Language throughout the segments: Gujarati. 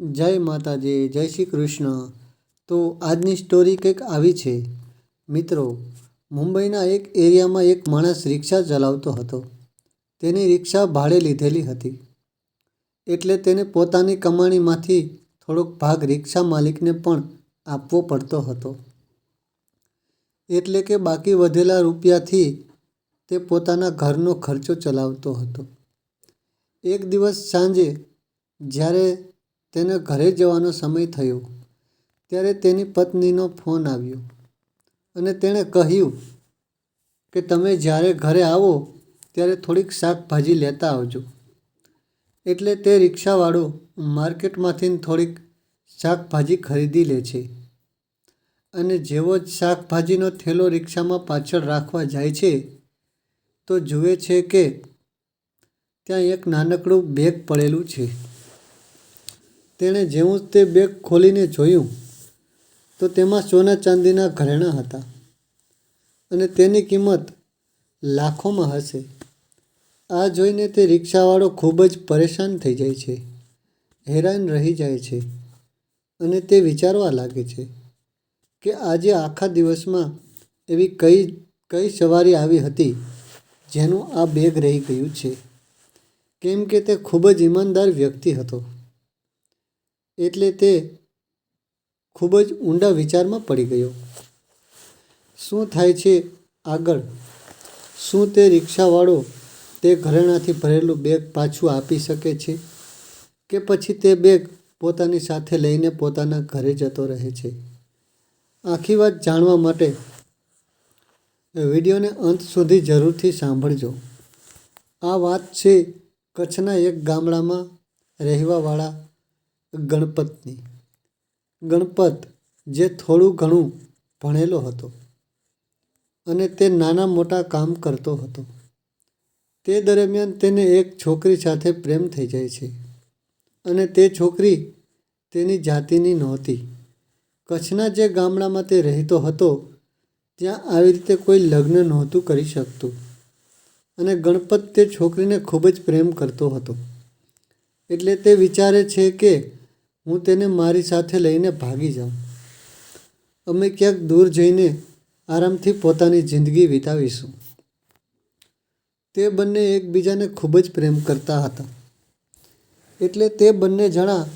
જય માતાજી, જય શ્રી કૃષ્ણ. તો આજની સ્ટોરી કંઈક આવી છે. મિત્રો, મુંબઈના એક એરિયામાં એક માણસ રિક્ષા ચલાવતો હતો. તેની રિક્ષા ભાડે લીધેલી હતી. એટલે તેને પોતાની કમાણીમાંથી થોડોક ભાગ રિક્ષા માલિકને પણ આપવો પડતો હતો. એટલે કે બાકી વધેલા રૂપિયાથી તે પોતાના ઘરનો ખર્ચો ચલાવતો હતો. એક દિવસ સાંજે જ્યારે તેને ઘરે જવાનો સમય થયો. ત્યારે તેની પત્નીનો ફોન આવ્યો અને તેણે કહ્યું કે તમે જ્યારે ઘરે આવો ત્યારે થોડીક શાકભાજી લેતા આવજો. એટલે તે રિક્ષાવાળો માર્કેટમાંથી થોડીક શાકભાજી ખરીદી લે છે અને જેવો જ શાકભાજીનો થેલો રિક્ષામાં પાછળ રાખવા જાય છે તો જુએ છે કે ત્યાં એક નાનકડું બેગ પડેલું છે. તેણે જેવું તે બેગ ખોલીને જોયું, તો તેમાં સોના ચાંદીના ઘરેણાં હતા અને તેની કિંમત લાખોમાં હશે. આ જોઈને તે રિક્ષાવાળો ખૂબ જ પરેશાન થઈ જાય છે, હેરાન રહી જાય છે અને તે વિચારવા લાગે છે કે આજે આખા દિવસમાં એવી કઈ કઈ સવારી આવી હતી જેનું આ બેગ રહી ગયું છે. કેમ કે તે ખૂબ જ ઈમાનદાર વ્યક્તિ હતો. એટલે તે ખૂબ જ ઊંડા વિચારમાં પડી ગયો. શું થાય છે આગળ? શું તે રિક્ષાવાળો તે ઘરેણાંથી ભરેલું બેગ પાછું આપી શકે છે કે પછી તે બેગ પોતાની સાથે લઈને પોતાના ઘરે જતો રહે છે? આખી વાત જાણવા માટે વિડીયોને અંત સુધી જરૂરથી સાંભળજો. આ વાત છે કચ્છના એક ગામડામાં રહેવાવાળા ગણપતની. ગણપત જે થોડું ઘણું ભણેલો હતો અને તે નાના મોટા કામ કરતો હતો. તે દરમિયાન તેને એક છોકરી સાથે પ્રેમ થઈ જાય છે અને તે છોકરી તેની જાતિની નહોતી. કચ્છના જે ગામડામાં તે રહેતો હતો, ત્યાં આવી રીતે કોઈ લગ્ન નહોતું કરી શકતું અને ગણપત તે છોકરીને ખૂબ જ પ્રેમ કરતો હતો. એટલે તે વિચારે છે કે હું તેને મારી સાથે લઈને ભાગી જાઉં. અમે ક્યાંક દૂર જઈને આરામથી પોતાની જિંદગી વિતાવીશું. તે બંને એકબીજાને ખૂબ જ પ્રેમ કરતા હતા. એટલે તે બંને જણા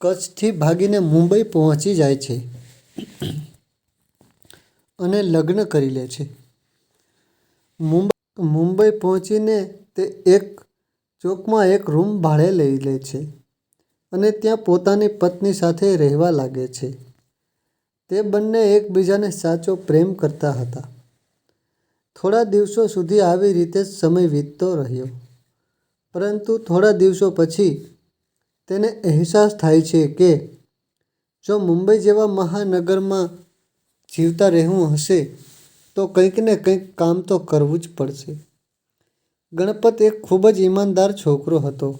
કચ્છથી ભાગીને મુંબઈ પહોંચી જાય છે અને લગ્ન કરી લે છે. મુંબઈ મુંબઈ પહોંચીને તે એક ચોકમાં એક રૂમ ભાડે લઈ લે છે. અને ત્યાં પોતાની પત્ની સાથે રહેવા લાગે છે. તે બંને એકબીજાને સાચો પ્રેમ કરતા હતા. થોડા દિવસો સુધી આવી રીતે જ સમય વીતતો રહ્યો. પરંતુ થોડા દિવસો પછી તેને અહેસાસ થાય છે કે જો મુંબઈ જેવા મહાનગરમાં જીવતા રહેવું હશે, તો કંઈક ને કંઈક કામ તો કરવું જ પડશે. ગણપત એક ખૂબ જ ઈમાનદાર છોકરો હતો.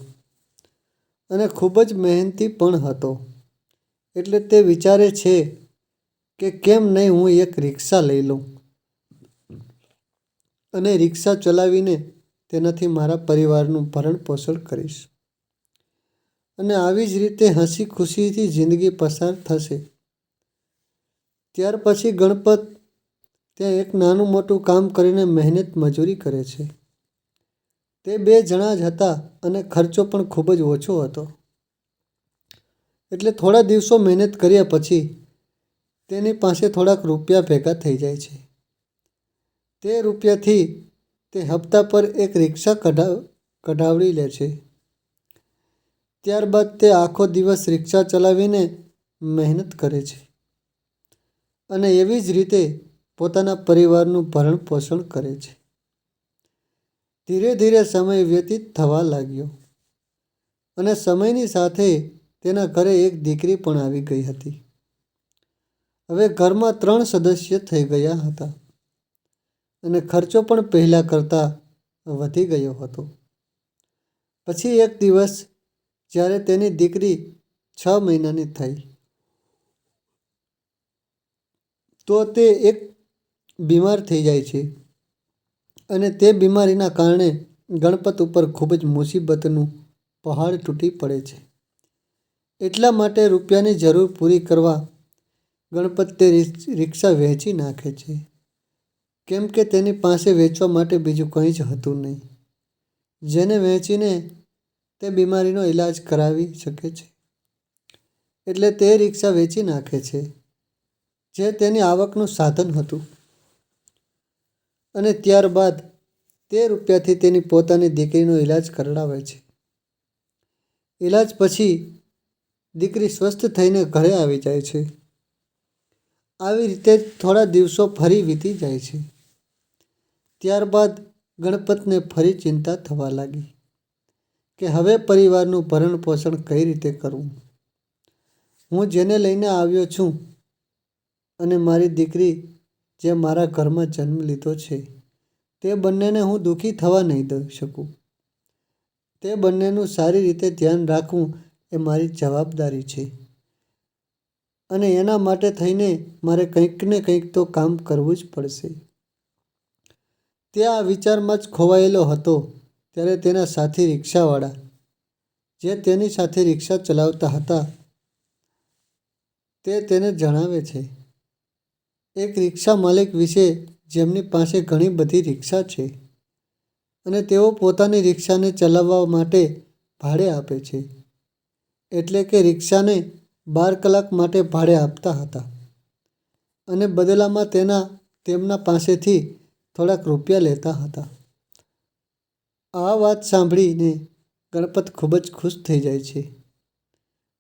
અને ખૂબ જ મહેનતી પણ હતો. એટલે તે વિચારે છે કે કેમ નહીં હું એક રિક્ષા લઈ લઉં. અને રિક્ષા ચલાવીને તેનાથી મારા પરિવારનું ભરણ પોષણ કરીશ. અને આવી જ રીતે હસી ખુશીથી જિંદગી પસાર થશે. ત્યાર પછી ગણપત ત્યાં એક નાનું મોટું કામ કરીને મહેનત મજૂરી કરે છે. તે બે જણા જ હતા અને ખર્ચો પણ ખૂબ જ ઓછો હતો. એટલે થોડા દિવસો મહેનત કર્યા પછી તેની પાસે થોડાક રૂપિયા ભેગા થઈ જાય છે. તે રૂપિયાથી તે હપ્તા પર એક રિક્ષા કઢાવ કઢાવડી લે છે. ત્યારબાદ તે આખો દિવસ રિક્ષા ચલાવીને મહેનત કરે છે અને એવી જ રીતે પોતાના પરિવારનું ભરણ પોષણ કરે છે. ધીરે ધીરે સમય વ્યતીત થવા લાગ્યો. અને સમયની સાથે તેના ઘરે એક દીકરી પણ આવી ગઈ હતી. હવે ઘરમાં ત્રણ સદસ્ય થઈ ગયા હતા. અને ખર્ચો પણ પહેલાં કરતાં વધી ગયો હતો. પછી એક દિવસ જ્યારે તેની દીકરી છ મહિનાની થઈ, તો તે એક બીમાર થઈ જાય છે. અને તે બીમારીના કારણે ગણપત ઉપર ખૂબ જ મુસીબતનું પહાડ તૂટી પડે છે. એટલા માટે રૂપિયાની જરૂર પૂરી કરવા ગણપત તે રિક્ષ- વહેંચી નાખે છે. કેમ કે તેની પાસે વેચવા માટે બીજું કંઈ જ હતું નહીં. જેને વહેંચીને તે બીમારીનો ઈલાજ કરાવી શકે છે. એટલે તે રિક્ષા વેચી નાખે છે. જે તેની આવકનું સાધન હતું. અને ત્યારબાદ તે રૂપિયાથી તેની પોતાની દીકરીનો ઈલાજ કરાવે છે. ઈલાજ પછી દીકરી સ્વસ્થ થઈને ઘરે આવી જાય છે. આવી રીતે થોડા દિવસો ફરી વીતી જાય છે. ત્યારબાદ ગણપતને ફરી ચિંતા થવા લાગી કે હવે પરિવારનું ભરણ પોષણ કઈ રીતે કરવું? હું જેને લઈને આવ્યો છું અને મારી દીકરી જે મારા ઘરમાં જન્મ લીધો છે, તે બંનેને હું દુઃખી થવા નહીં દઈ શકું. તે બંનેનું સારી રીતે ધ્યાન રાખવું એ મારી જવાબદારી છે. અને એના માટે થઈને મારે કંઈક ને કંઈક તો કામ કરવું જ પડશે. તે આ વિચારમાં જ ખોવાયેલો હતો ત્યારે તેના સાથી રિક્ષાવાળા, જે તેની સાથે રિક્ષા ચલાવતા હતા, તે તેને જણાવે છે એક રિક્ષા માલિક વિશે જેમની પાસે ઘણી બધી રિક્ષા છે અને તેઓ પોતાની રિક્ષાને ચલાવવા માટે ભાડે આપે છે. એટલે કે રિક્ષાને બાર કલાક માટે ભાડે આપતા હતા અને બદલામાં તેના, તેમના પાસેથી થોડાક રૂપિયા લેતા હતા. આ વાત સાંભળીને ગણપત ખૂબ જ ખુશ થઈ જાય છે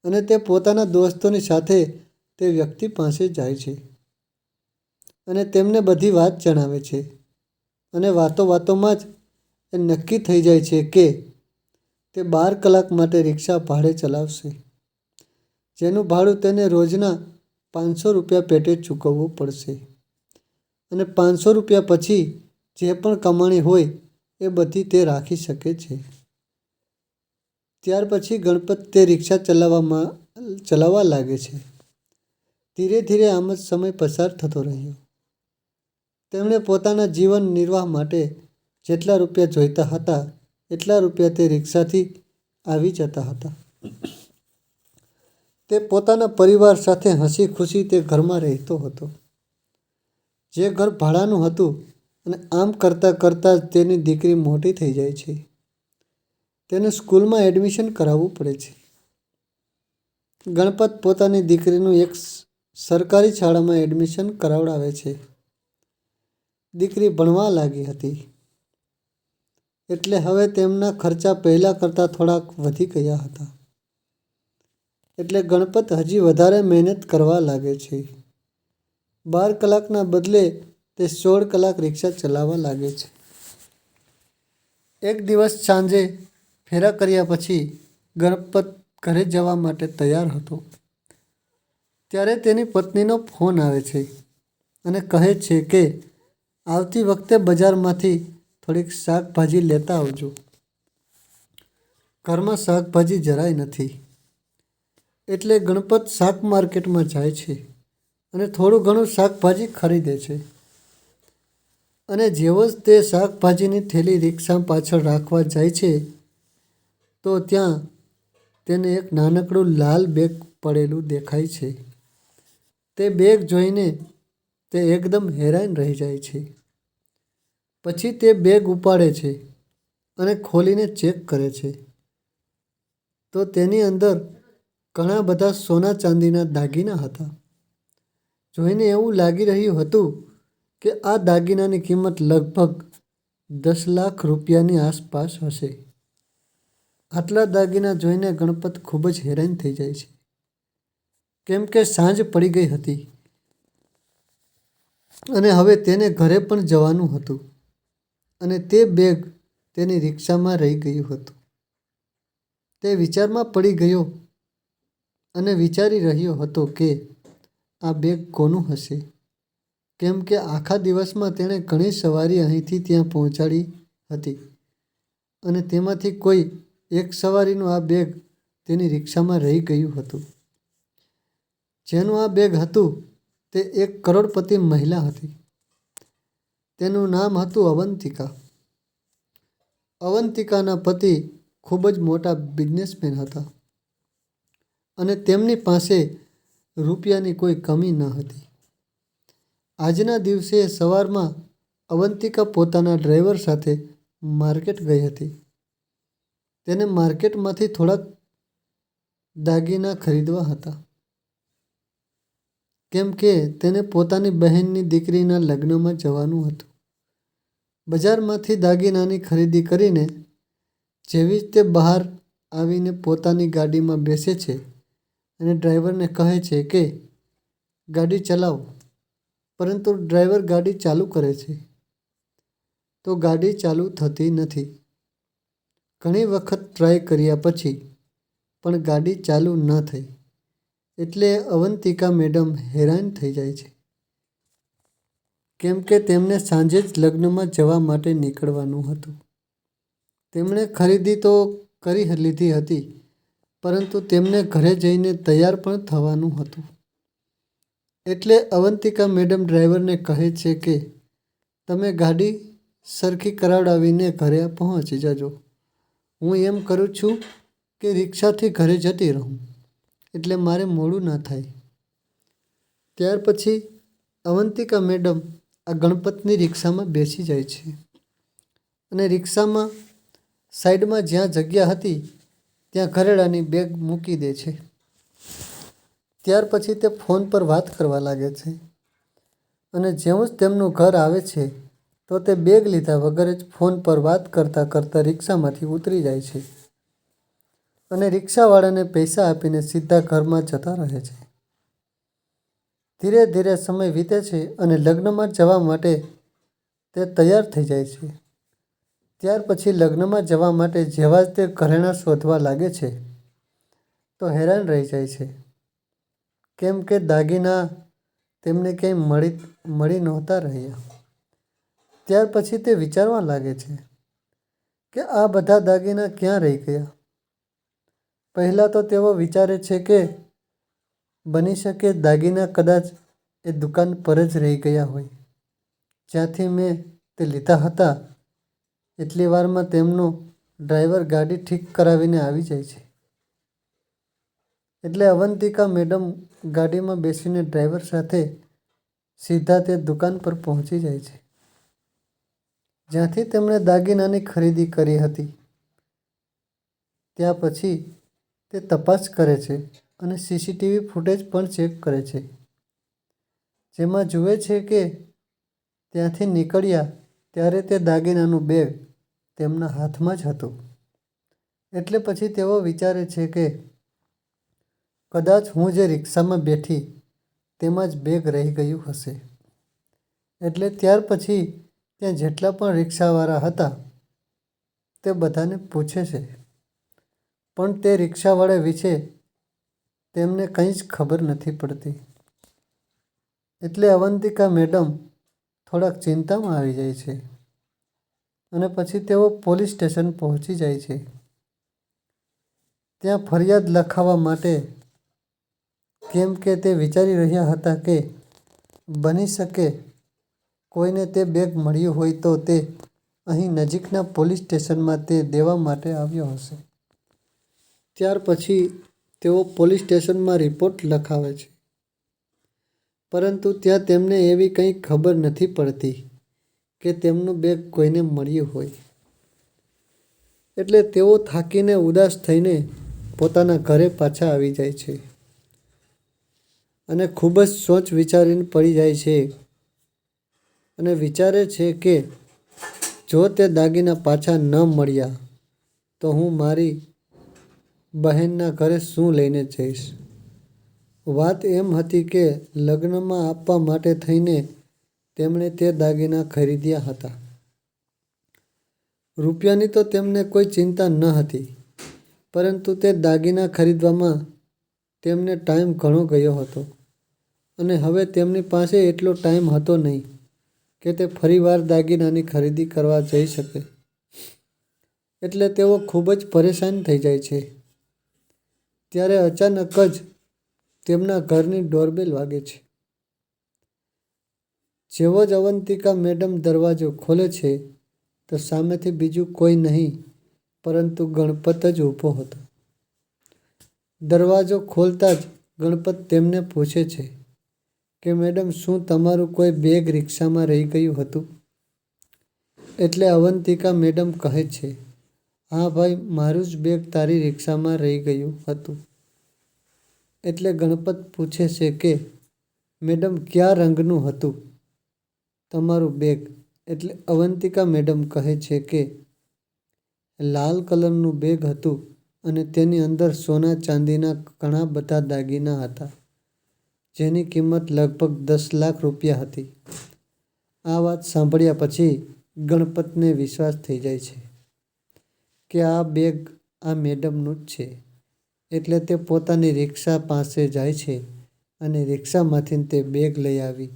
અને તે પોતાના દોસ્તોની સાથે તે વ્યક્તિ પાસે જાય છે. અને તેમને બધી વાત જણાવે છે. અને વાતો વાતોમાં જ એ નક્કી થઈ જાય છે કે તે બાર કલાક માટે રિક્ષા ભાડે ચલાવશે. જેનું ભાડું તેને રોજના પાંચસો રૂપિયા પેટે ચૂકવવું પડશે. અને પાંચસો રૂપિયા પછી જે પણ કમાણી હોય એ બધી તે રાખી શકે છે. ત્યાર પછી ગણપત તે રિક્ષા ચલાવવામાં, ચલાવવા લાગે છે. ધીરે ધીરે આમ જ સમય પસાર થતો રહ્યો. તેમણે પોતાના જીવન નિર્વાહ માટે જેટલા રૂપિયા જોઈતા હતા, એટલા રૂપિયા તે રિક્ષાથી આવી જતા હતા. તે પોતાના પરિવાર સાથે હસી ખુશી તે ઘરમાં રહેતો હતો. જે ઘર ભાડાનું હતું અને આમ કરતાં કરતાં જ તેની દીકરી મોટી થઈ જાય છે. તેને સ્કૂલમાં એડમિશન કરાવવું પડે છે. ગણપત પોતાની દીકરીનું એક સરકારી શાળામાં એડમિશન કરાવડાવે છે. દીકરી ભણવા લાગી હતી. એટલે હવે તેમના ખર્ચા પહેલાં કરતાં થોડાક વધી ગયા હતા. એટલે ગણપત હજી વધારે મહેનત કરવા લાગે છે. બાર કલાકના બદલે તે સોળ કલાક રિક્ષા ચલાવવા લાગે છે. એક દિવસ સાંજે ફેરા કર્યા પછી ગણપત ઘરે જવા માટે તૈયાર હતો. ત્યારે તેની પત્નીનો ફોન આવે છે અને કહે છે કે આવતી વખતે બજારમાંથી થોડીક શાકભાજી લેતા આવજો. ઘરમાં શાકભાજી જરાય નથી. એટલે ગણપત શાક માર્કેટમાં જાય છે અને થોડું ઘણું શાકભાજી ખરીદે છે. અને જેવો જ તે શાકભાજીની થેલી રિક્ષા પાછળ રાખવા જાય છે, તો ત્યાં તેને એક નાનકડું લાલ બેગ પડેલું દેખાય છે. તે બેગ જોઈને તે એકદમ હેરાન રહી જાય છે. પછી તે બેગ ઉપાડે છે અને ખોલીને ચેક કરે છે. તો તેની અંદર ઘણા બધા સોના ચાંદીના દાગીના હતા. જોઈને એવું લાગી રહ્યું હતું કે આ દાગીનાની કિંમત લગભગ દસ લાખ રૂપિયાની આસપાસ હશે. આટલા દાગીના જોઈને ગણપત ખૂબ જ હેરાન થઈ જાય છે. કેમ કે સાંજ પડી ગઈ હતી. અને હવે તેને ઘરે પણ જવાનું હતું. અને તે બેગ તેની રિક્ષામાં રહી ગયું હતું. તે વિચારમાં પડી ગયો અને વિચારી રહ્યો હતો કે આ બેગ કોનું હશે? કેમ કે આખા દિવસમાં તેણે ઘણી સવારી અહીંથી ત્યાં પહોંચાડી હતી. અને તેમાંથી કોઈ એક સવારીનું આ બેગ તેની રિક્ષામાં રહી ગયું હતું. જેનું આ બેગ હતું તે એક કરોડપતિ મહિલા હતી. તેનું નામ હતું અવંતિકા. અવંતિકાના પતિ ખૂબ જ મોટા બિઝનેસમેન હતા અને તેમની પાસે રૂપિયાની કોઈ કમી ન હતી. આજના દિવસે સવારમાં અવંતિકા પોતાના ડ્રાઈવર સાથે માર્કેટ ગઈ હતી. તેને માર્કેટમાંથી થોડાક દાગીના ખરીદવા હતા. કેમ કે તેને પોતાની બહેનની દીકરીના લગ્નમાં જવાનું હતું. બજારમાંથી દાગીનાની ખરીદી કરીને જેવી જ તે બહાર આવીને પોતાની ગાડીમાં બેસે છે અને ડ્રાઈવરને કહે છે કે, ગાડી ચલાવો. પરંતુ ડ્રાઈવર ગાડી ચાલુ કરે છે. તો ગાડી ચાલુ થતી નથી. ઘણી વખત ટ્રાય કર્યા પછી પણ ગાડી ચાલુ ન થઈ. એટલે અવંતિકા મેડમ હેરાન થઈ જાય છે. કેમ કે તેમને સાંજે જ લગ્નમાં જવા માટે નીકળવાનું હતું. તેમણે ખરીદી તો કરી લીધી હતી, પરંતુ તેમને ઘરે જઈને તૈયાર પણ થવાનું હતું. એટલે અવંતિકા મેડમ ડ્રાઈવરને કહે છે કે, તમે ગાડી સરખી કરાવડાવીને ઘરે પહોંચી જજો. હું એમ કરું છું કે રિક્ષાથી ઘરે જતી રહું. એટલે મારે મોડું ન થાય. ત્યાર પછી અવંતિકા મેડમ આ ગણપતની રિક્ષામાં બેસી જાય છે. અને રિક્ષામાં સાઈડમાં જ્યાં જગ્યા હતી, ત્યાં ઘરેડાની બેગ મૂકી દે છે. ત્યાર પછી તે ફોન પર વાત કરવા લાગે છે. અને જેવું જ તેમનું ઘર આવે છે, તો તે બેગ લીધા વગર જ ફોન પર વાત કરતાં કરતાં રિક્ષામાંથી ઉતરી જાય છે. અને રિક્ષાવાળાને પૈસા આપીને સીધા ઘરમાં જતા રહે છે. ધીરે ધીરે સમય વીતે છે અને લગ્નમાં જવા માટે તે તૈયાર થઈ જાય છે. ત્યાર પછી લગ્નમાં જવા માટે જેવા જ તે ઘરેણાં શોધવા લાગે છે, તો હેરાન રહી જાય છે. કેમ કે દાગીના તેમને ક્યાંય મળી મળી નહોતા રહ્યા. ત્યાર પછી તે વિચારવા લાગે છે કે આ બધા દાગીના ક્યાં રહી ગયા? પહેલાં તો તેઓ વિચારે છે કે બની શકે દાગીના કદાચ એ દુકાન પર જ રહી ગયા હોય. જ્યાંથી મેં તે લીધા હતા, એટલી વારમાં તેમનો ડ્રાઈવર ગાડી ઠીક કરાવીને આવી જાય છે. એટલે અવંતિકા મેડમ ગાડીમાં બેસીને ડ્રાઈવર સાથે સીધા તે દુકાન પર પહોંચી જાય છે. જ્યાંથી તેમણે દાગીનાની ખરીદી કરી હતી. ત્યાં પછી તે તપાસ કરે છે અને સીસીટીવી ફૂટેજ પણ ચેક કરે છે. જેમાં જુએ છે કે ત્યાંથી નીકળ્યા ત્યારે તે દાગીનાનું બેગ તેમના હાથમાં જ હતું. એટલે પછી તેઓ વિચારે છે કે કદાચ હું જે રિક્ષામાં બેઠી તેમાં જ બેગ રહી ગયું હશે. એટલે ત્યાર પછી ત્યાં જેટલા પણ રિક્ષાવાળા હતા તે બધાને પૂછે છે પણ તે રિક્ષાવાળા વિશે તેમને કંઈ જ ખબર નથી પડતી. એટલે અવંતિકા મેડમ થોડાક ચિંતામાં આવી જાય છે અને પછી તેઓ પોલીસ સ્ટેશન પહોંચી જાય છે. ત્યાં ફરિયાદ લખાવવા માટે કેમ કે તે વિચારી રહ્યા હતા કે બની શકે કોઈને તે બેગ મળ્યું હોય તો તે અહીં નજીકના પોલીસ સ્ટેશનમાં તે દેવા માટે આવ્યો હશે. ત્યાર પછી તેઓ પોલીસ સ્ટેશનમાં રિપોર્ટ લખાવે છે. પરંતુ ત્યાં તેમને એવી કંઈ ખબર નથી પડતી કે તેમનું બેગ કોઈને મળ્યું હોય. એટલે તેઓ થાકીને ઉદાસ થઈને પોતાના ઘરે પાછા આવી જાય છે. અને ખૂબ જ સોચ વિચારીને પડી જાય છે. અને વિચારે છે કે, જો તે દાગીના પાછા ન મળ્યા, તો હું મારી બહેનના ઘરે શું લઈને જઈશ? વાત એમ હતી કે લગ્નમાં આપવા માટે થઈને તેમણે તે દાગીના ખરીદ્યા હતા. રૂપિયાની તો તેમને કોઈ ચિંતા ન હતી, પરંતુ તે દાગીના ખરીદવામાં તેમને ટાઈમ ઘણો ગયો હતો અને હવે તેમની પાસે એટલો ટાઈમ હતો નહીં કે તે ફરીવાર દાગીનાની ખરીદી કરવા જઈ શકે. એટલે તેઓ ખૂબ જ પરેશાન થઈ જાય છે. ત્યારે અચાનક જ તેમના ઘરની ડોરબેલ વાગે છે. જેવો જ અવંતિકા મેડમ દરવાજો ખોલે છે, તો સામેથી બીજું કોઈ નહીં, પરંતુ ગણપત જ ઊભો હતો. દરવાજો ખોલતા જ ગણપત તેમને પૂછે છે કે, મેડમ, શું તમારું કોઈ બેગ રિક્ષામાં રહી ગયું હતું? એટલે અવંતિકા મેડમ કહે છે હા ભાઈ, મારું જ બેગ તારી રિક્ષામાં રહી ગયું હતું. એટલે ગણપત પૂછે છે કે, મેડમ, કયા રંગનું હતું તમારું બેગ? એટલે અવંતિકા મેડમ કહે છે કે, લાલ કલરનું બેગ હતું અને તેની અંદર સોના ચાંદીના ઘણા બધા દાગીના હતા, જેની કિંમત લગભગ દસ લાખ રૂપિયા હતી. આ વાત સાંભળ્યા પછી ગણપતને વિશ્વાસ થઈ જાય છે. કે આ બેગ આ મેડમનું જ છે. એટલે તે પોતાની રિક્ષા પાસે જાય છે અને રિક્ષામાંથી તે બેગ લઈ આવી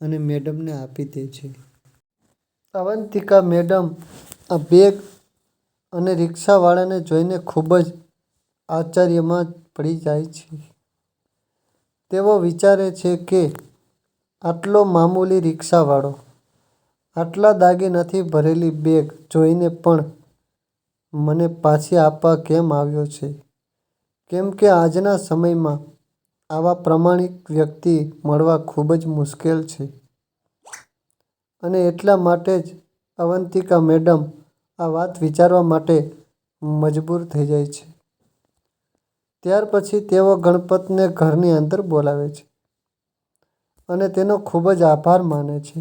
અને મેડમને આપી દે છે. અવંતિકા મેડમ, આ બેગ અને રિક્ષાવાળાને જોઈને ખૂબ જ આશ્ચર્યમાં પડી જાય છે. તેઓ વિચારે છે કે આટલો મામૂલી રિક્ષાવાળો, આટલા દાગીનાથી ભરેલી બેગ જોઈને પણ મને પાછી આપવા કેમ આવ્યો છે? કેમ કે આજના સમયમાં આવા પ્રમાણિક વ્યક્તિ મળવા ખૂબ જ મુશ્કેલ છે. અને એટલા માટે જ અવંતિકા મેડમ આ વાત વિચારવા માટે મજબૂર થઈ જાય છે. ત્યાર પછી તેઓ ગણપતને ઘરની અંદર બોલાવે છે અને તેનો ખૂબ જ આભાર માને છે.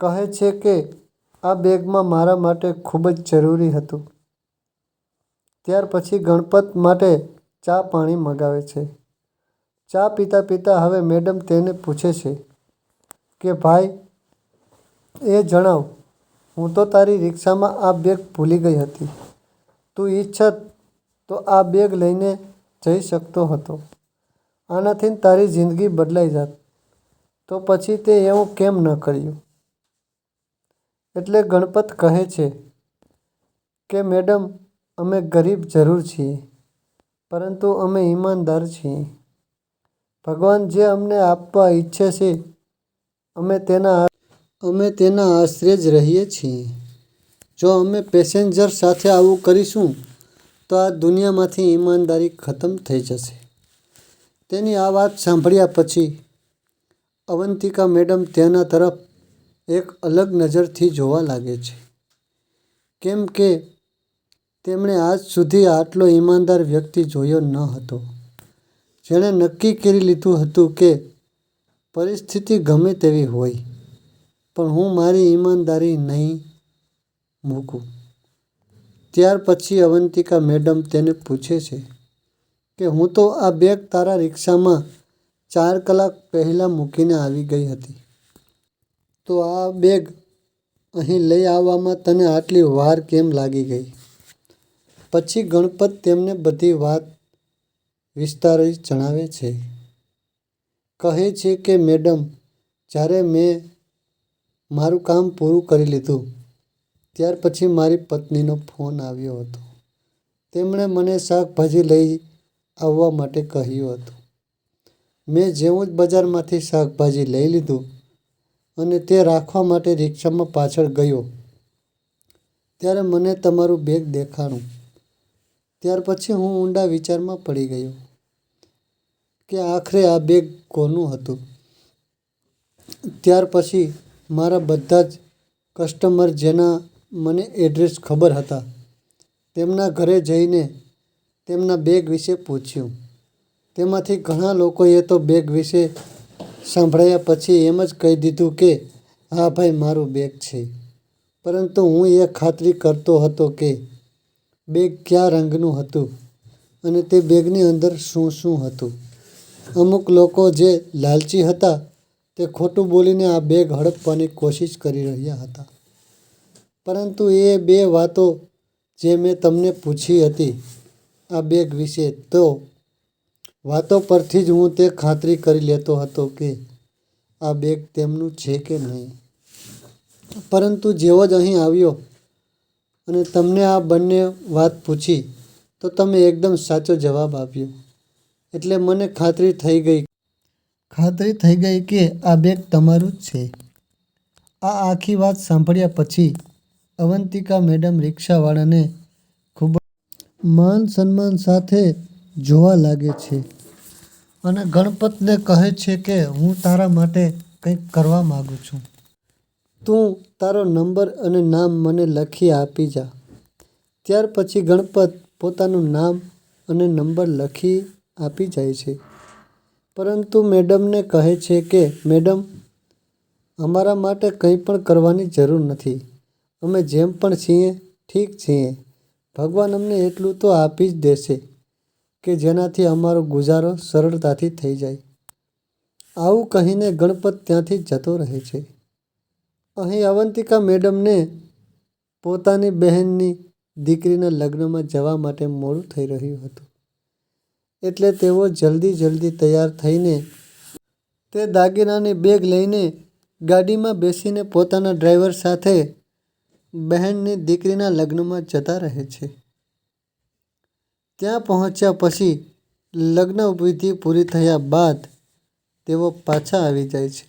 કહે છે કે આ બેગમાં મારા માટે ખૂબ જ જરૂરી હતું. ત્યાર પછી ગણપત માટે ચા પાણી મગાવે છે. ચા પીતા પીતા હવે મેડમ તેને પૂછે છે કે, ભાઈ, એ જણાવ, હું તો તારી રિક્ષામાં આ બેગ ભૂલી ગઈ હતી. તું ઈચ્છત તો આ બેગ લઈને જઈ શકતો હતો. આનાથી તારી જિંદગી બદલાઈ જાત. તો પછી તે એવું કેમ ન કર્યું? એટલે ગણપત કહે છે કે, મેડમ, અમે ગરીબ જરૂર છીએ, પરંતુ અમે ઈમાનદાર છીએ. ભગવાન જે અમને આપવા ઈચ્છે છે, અમે તેના અમે તેના આશરે જ રહીએ છીએ. જો અમે પેસેન્જર સાથે આવું કરીશું, તો આ દુનિયામાંથી ઈમાનદારી ખતમ થઈ જશે. તેની આ વાત સાંભળ્યા પછી અવંતિકા મેડમ તેના તરફ એક અલગ નજરથી જોવા લાગે છે. કેમ કે તેમણે આજ સુધી આટલો ઈમાનદાર વ્યક્તિ જોયો ન હતો. જેણે નક્કી કરી લીધું હતું કે પરિસ્થિતિ ગમે તેવી હોય, પણ હું મારી ઈમાનદારી નહીં મૂકું. ત્યાર પછી અવંતિકા મેડમ તેને પૂછે છે કે હું તો આ બેગ તારા રિક્ષામાં ચાર કલાક પહેલાં મૂકીને આવી ગઈ હતી. તો આ બેગ અહીં લઈ આવવામાં તને આટલી વાર કેમ લાગી ગઈ? પછી ગણપત તેમને બધી વાત વિસ્તારી જણાવે છે. કહે છે કે, મેડમ, જ્યારે મેં મારું કામ પૂરું કરી લીધું, ત્યાર પછી મારી પત્નીનો ફોન આવ્યો હતો. તેમણે મને શાકભાજી લઈ આવવા માટે કહ્યું હતું. મેં જેવું જ બજારમાંથી શાકભાજી લઈ લીધું અને તે રાખવા માટે રિક્ષામાં પાછળ ગયો. ત્યારે મને તમારું બેગ દેખાણું. ત્યાર પછી હું ઊંડા વિચારમાં પડી ગયો કે આખરે આ બેગ કોનું હતું. ત્યાર પછી મારા બધા જ કસ્ટમર જેના મને એડ્રેસ ખબર હતા, તેમના ઘરે જઈને તેમના બેગ વિશે પૂછ્યું. તેમાંથી ઘણા લોકોએ તો બેગ વિશે સાંભળ્યા પછી એમ જ કહી દીધું કે, હા ભાઈ, મારું બેગ છે. પરંતુ હું એ ખાતરી કરતો હતો કે બેગ કયા રંગનું હતું અને તે બેગની અંદર શું શું હતું? અમુક લોકો જે લાલચી હતા, તે ખોટું બોલીને આ બેગ હડપવાની કોશિશ કરી રહ્યા હતા. પરંતુ એ બે વાતો જે મેં તમને પૂછી હતી, આ બેગ વિશે, તો વાતો પરથી જ હું તે ખાતરી કરી લેતો હતો કે આ બેગ તેમનું છે કે નહીં. પરંતુ જેવો જ અહીં આવ્યો અને તમને આ બંને વાત પૂછી, તો તમે એકદમ સાચો જવાબ આપ્યો. એટલે મને ખાતરી થઈ ગઈ. ખાતરી થઈ ગઈ કે આ બેગ તમારું જ છે. આ આખી વાત સાંભળ્યા પછી અવંતિકા મેડમ રિક્ષાવાળાને ખૂબ માન સન્માન સાથે જોવા લાગે છે. અને ગણપતને કહે છે કે હું તારા માટે કંઈક કરવા માગું છું. તું તારો નંબર અને નામ મને લખી આપી જા. ત્યાર પછી ગણપત પોતાનું નામ અને નંબર લખી આપી જાય છે. પરંતુ મેડમને કહે છે કે મેડમ, અમારા માટે કંઈ પણ કરવાની જરૂર નથી. અમે જેમ પણ છીએ ઠીક છીએ. ભગવાન અમને એટલું તો આપી જ દેશે કે જેનાથી અમારો ગુજારો સરળતાથી થઈ જાય. આવું કહીને ગણપત ત્યાંથી જતો રહે છે. અહીં અવંતિકા મેડમને પોતાની બહેનની દીકરીના લગ્નમાં જવા માટે મોડું થઈ રહ્યું હતું. એટલે તેઓ જલ્દી જલ્દી તૈયાર થઈને તે દાગીનાની બેગ લઈને ગાડીમાં બેસીને પોતાના ડ્રાઈવર સાથે બહેનની દીકરીના લગ્નમાં જતા રહે છે. ત્યાં પહોંચ્યા પછી લગ્ન વિધિ પૂરી થયા બાદ તેઓ પાછા આવી જાય છે.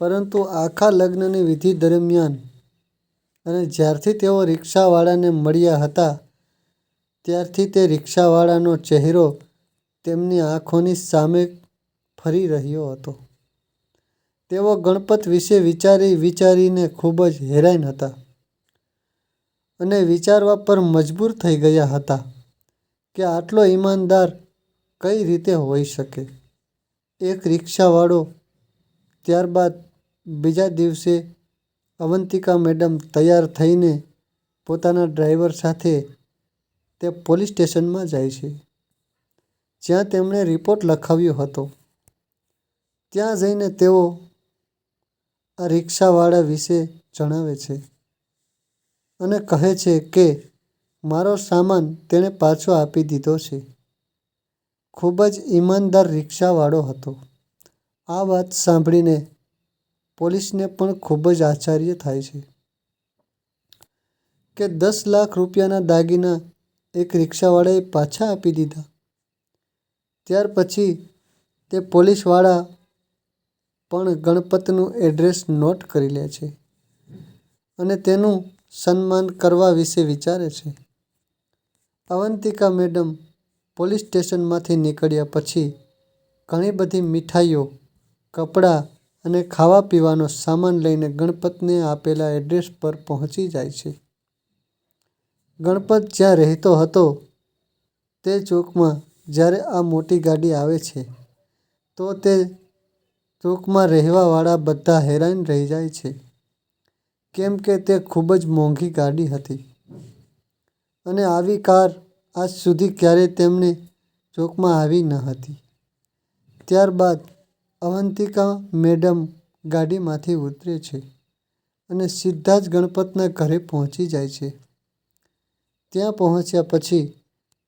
પરંતુ આખા લગ્નની વિધિ દરમિયાન અને જ્યારથી તેઓ રિક્ષાવાળાને મળ્યા હતા, ત્યારથી તે રિક્ષાવાળાનો ચહેરો તેમની આંખોની સામે ફરી રહ્યો હતો. તેઓ ગણપત વિશે વિચારી વિચારીને ખૂબ જ હેરાન હતા અને વિચારવા પર મજબૂર થઈ ગયા હતા કે આટલો ઈમાનદાર કઈ રીતે હોઈ શકે? એક રિક્ષાવાળો ત્યારબાદ બીજા દિવસે અવંતિકા મેડમ તૈયાર થઈને પોતાના ડ્રાઈવર સાથે તે પોલીસ સ્ટેશનમાં જાય છે. જ્યાં તેમણે રિપોર્ટ લખાવ્યો હતો. ત્યાં જઈને તેઓ આ રિક્ષાવાળા વિશે જણાવે છે અને કહે છે કે મારો સામાન તેણે પાછો આપી દીધો છે. ખૂબ જ ઈમાનદાર રિક્ષાવાળો હતો. આ વાત સાંભળીને પોલીસને પણ ખૂબ જ આશ્ચર્ય થાય છે કે દસ લાખ રૂપિયાના દાગીના એક રિક્ષાવાળાએ પાછા આપી દીધા. ત્યાર પછી તે પોલીસવાળા પણ ગણપતનું એડ્રેસ નોટ કરી લે છે અને તેનું સન્માન કરવા વિશે વિચારે છે. અવંતિકા મેડમ પોલીસ સ્ટેશનમાંથી નીકળ્યા પછી ઘણી બધી મીઠાઈઓ, કપડાં અને ખાવા પીવાનો સામાન લઈને ગણપતને આપેલા એડ્રેસ પર પહોંચી જાય છે. ગણપત જ્યાં રહેતો હતો તે ચોકમાં જ્યારે આ મોટી ગાડી આવે છે તો તે ચોકમાં રહેવાવાળા બધા હેરાન રહી જાય છે. કેમ કે તે ખૂબ જ મોંઘી ગાડી હતી અને આવી કાર આજ સુધી ક્યારેય તેમને ચોકમાં આવી ન હતી. ત્યારબાદ અવંતિકા મેડમ ગાડીમાંથી ઉતરે છે અને સીધા જ ગણપતના ઘરે પહોંચી જાય છે. ત્યાં પહોંચ્યા પછી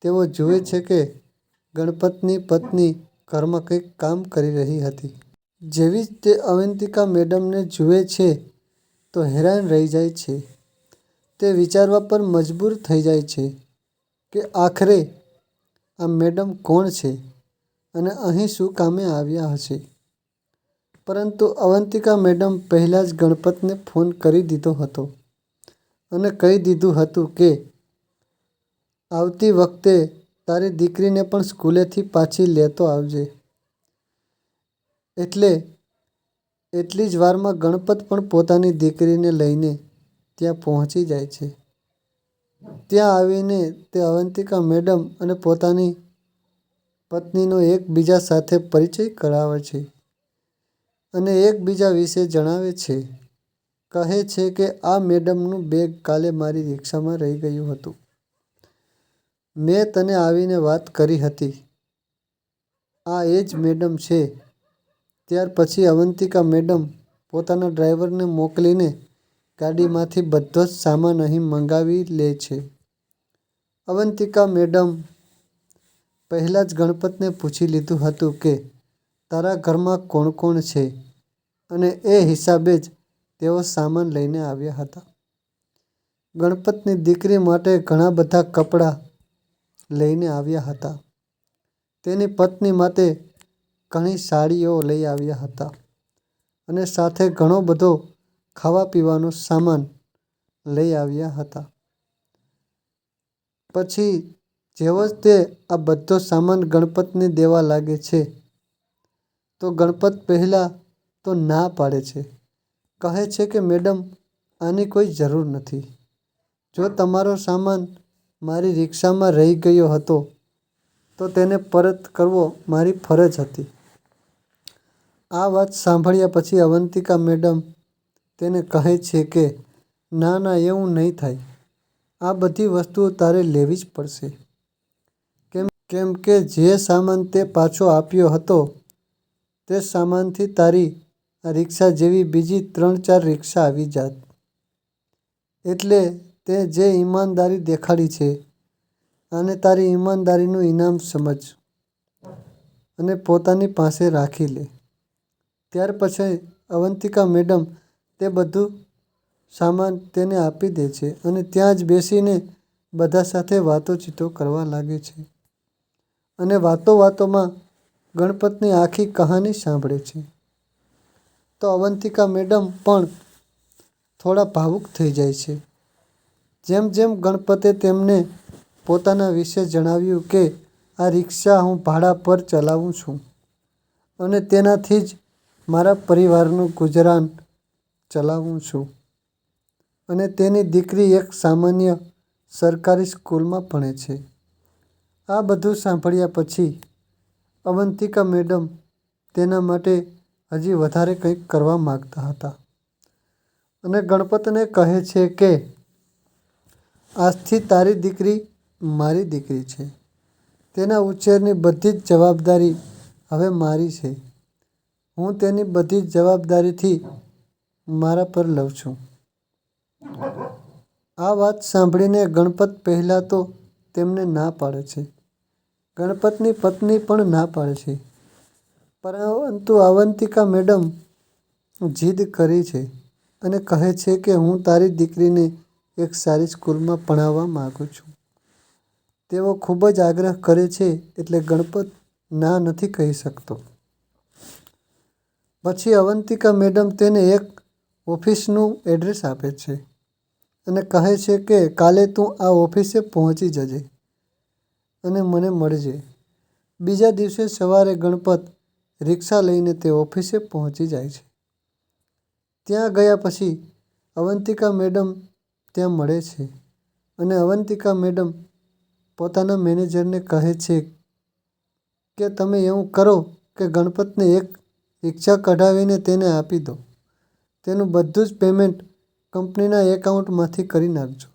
તેઓ જુએ છે કે ગણપતની પત્ની ઘરમાં કંઈક કામ કરી રહી હતી. જેવી જ તે અવંતિકા મેડમને જુએ છે તો હેરાન રહી જાય છે. તે વિચારવા પર મજબૂર થઈ જાય છે કે આખરે આ મેડમ કોણ છે અને અહીં શું કામે આવ્યા હશે? પરંતુ અવંતિકા મેડમ પહેલાં જ ગણપતને ફોન કરી દીધો હતો અને કહી દીધું હતું કે, આવતી વખતે તારી દીકરીને પણ સ્કૂલેથી પાછી લેતો આવજે. એટલે એટલી જ વારમાં ગણપત પણ પોતાની દીકરીને લઈને ત્યાં પહોંચી જાય છે. ત્યાં આવીને તે અવંતિકા મેડમ અને પોતાની પત્નીનો એકબીજા સાથે પરિચય કરાવે છે અને એકબીજા વિશે જણાવે છે. કહે છે કે આ મેડમનું બેગ કાલે મારી રિક્ષામાં રહી ગયું હતું. મેં તને આવીને વાત કરી હતી. આ એ જ મેડમ છે. ત્યાર પછી અવંતિકા મેડમ પોતાના ડ્રાઈવરને મોકલીને ગાડીમાંથી બધો જ સામાન અહીં મંગાવી લે છે. અવંતિકા મેડમ પહેલાં જ ગણપતને પૂછી લીધું હતું કે, તારા ઘરમાં કોણ કોણ છે અને એ હિસાબે જ તેઓ સામાન લઈને આવ્યા હતા. ગણપતની દીકરી માટે ઘણા બધા કપડાં લઈને આવ્યા હતા. તેની પત્ની માટે ઘણી સાડીઓ લઈ આવ્યા હતા અને સાથે ઘણો બધો ખાવા પીવાનો સામાન લઈ આવ્યા હતા. પછી જેવો જ તે આ બધો સામાન ગણપતને દેવા લાગે છે, તો ગણપત પહેલાં તો ના પાડે છે. કહે છે કે, મેડમ, આની કોઈ જરૂર નથી. જો તમારો સામાન મારી રિક્ષામાં રહી ગયો હતો, તો તેને પરત કરવો મારી ફરજ હતી. આ વાત સાંભળ્યા પછી અવંતિકા, મેડમ તેને કહે છે કે, ના ના, એવું નહીં થાય. આ બધી વસ્તુઓ તારે લેવી જ પડશે. કેમ કે જે સામાન તે પાછો આપ્યો હતો, તે સામાનથી તારી આ રિક્ષા જેવી બીજી ત્રણ ચાર રિક્ષા આવી જાત. એટલે તે જે ઈમાનદારી દેખાડી છે અને તારી ઈમાનદારીનું ઈનામ સમજ અને પોતાની પાસે રાખી લે. ત્યાર પછી અવંતિકા મેડમ તે બધું સામાન તેને આપી દે છે અને ત્યાં જ બેસીને બધા સાથે વાતોચીતો કરવા લાગે છે અને વાતો વાતોમાં ગણપતની આખી કહાની સાંભળે છે. તો અવંતિકા મેડમ પણ થોડા ભાવુક થઈ જાય છે. જેમ જેમ ગણપતે તેમને પોતાના વિશે જણાવ્યું કે, આ રિક્ષા હું ભાડા પર ચલાવું છું અને તેનાથી જ મારા પરિવારનું ગુજરાન ચલાવું છું અને તેની દીકરી એક સામાન્ય સરકારી સ્કૂલમાં ભણે છે. આ બધું સાંભળ્યા પછી અવંતિકા મેડમ તેના માટે હજી વધારે કંઈક કરવા માંગતા હતા અને ગણપતને કહે છે કે, આજથી તારી દીકરી મારી દીકરી છે. તેના ઉછેરની બધી જ જવાબદારી હવે મારી છે. હું તેની બધી જ જવાબદારીથી મારા પર લઉં છું. આ વાત સાંભળીને ગણપત પહેલાં તો તેમને ના પાડે છે. ગણપતની પત્ની પણ ના પાડે છે. પરંતુ અવંતિકા મેડમ જીદ કરી છે અને કહે છે કે હું તારી દીકરીને એક સારી સ્કૂલમાં ભણાવવા માગું છું. તેઓ ખૂબ જ આગ્રહ કરે છે એટલે ગણપત ના નથી કહી શકતો. પછી અવંતિકા મેડમ તેને એક ઓફિસનું એડ્રેસ આપે છે અને કહે છે કે કાલે તું આ ઓફિસે પહોંચી જજે અને મને મળજે. બીજા દિવસે સવારે ગણપત રિક્ષા લઈને તે ઓફિસે પહોંચી જાય છે. ત્યાં ગયા પછી અવંતિકા મેડમ ત્યાં મળે છે અને અવંતિકા મેડમ પોતાના મેનેજરને કહે છે કે તમે એવું કરો કે ગણપતને એક રિક્ષા કઢાવીને તેને આપી દો. તેનું બધું જ પેમેન્ટ કંપનીના એકાઉન્ટમાંથી કરી નાખજો.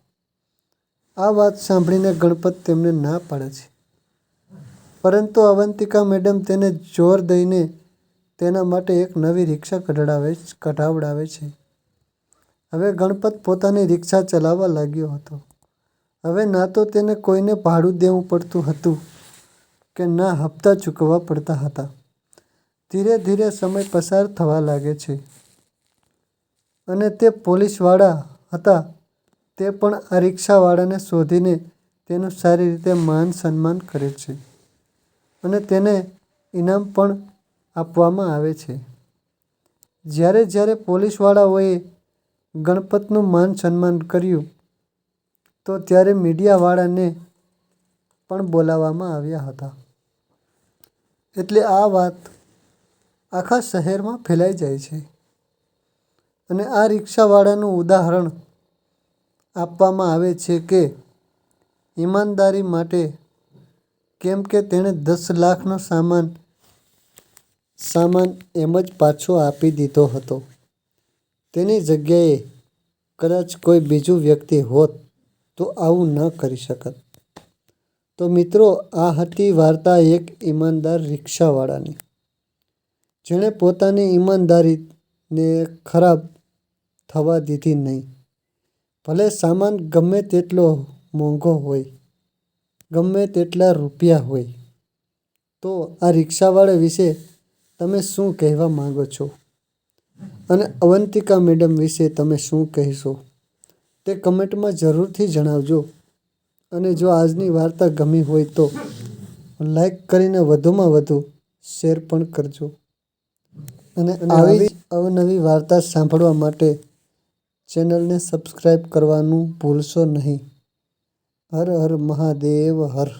આ વાત સાંભળીને ગણપત તેમને ના પાડે છે પરંતુ અવંતિકા મેડમ તેને જોર દઈને તેના માટે એક નવી રિક્ષા કઢાવડાવે છે. હવે ગણપત પોતાની રિક્ષા ચલાવવા લાગ્યો હતો. હવે ના તો તેને કોઈને ભાડું દેવું પડતું હતું કે ના હપ્તા ચૂકવવા પડતા હતા. ધીરે ધીરે સમય પસાર થવા લાગે છે અને તે પોલીસવાળા હતા તે પણ આ રિક્ષાવાળાને શોધીને તેનું સારી રીતે માન સન્માન કરે છે અને તેને ઈનામ પણ આપવામાં આવે છે. જ્યારે જ્યારે પોલીસવાળાઓએ ગણપતનું માન સન્માન કર્યું, તો ત્યારે મીડિયાવાળાને પણ બોલાવવામાં આવ્યા હતા. એટલે આ વાત આખા શહેરમાં ફેલાઈ જાય છે અને આ રિક્ષાવાળાનું ઉદાહરણ આપવામાં આવે છે કે ઈમાનદારી માટે કેમ કે તેણે દસ લાખનો સામાન સામાન એમ જ પાછો આપી દીધો હતો. તેની જગ્યાએ કદાચ કોઈ બીજું વ્યક્તિ હોત તો આવું ન કરી શકત. તો મિત્રો, આ હતી વાર્તા એક ઈમાનદાર રિક્ષાવાળાની. જેણે પોતાની ઈમાનદારીને ખરાબ થવા દીધી નહીં. ભલે સામાન ગમે તેટલો મોંઘો હોય, ગમે તેટલા રૂપિયા હોય. તો આ રિક્ષાવાળા વિશે તમે શું કહેવા માંગો છો અને અવંતિકા મેડમ વિશે તમે શું કહેશો તે કમેન્ટમાં જરૂરથી જણાવજો અને જો આજની વાર્તા ગમી હોય તો લાઈક કરીને વધુમાં વધુ શેર પણ કરજો અને આવી અવનવી વાર્તા સાંભળવા માટે ચેનલને સબસ્ક્રાઈબ કરવાનું ભૂલશો નહીં. હર હર મહાદેવ હર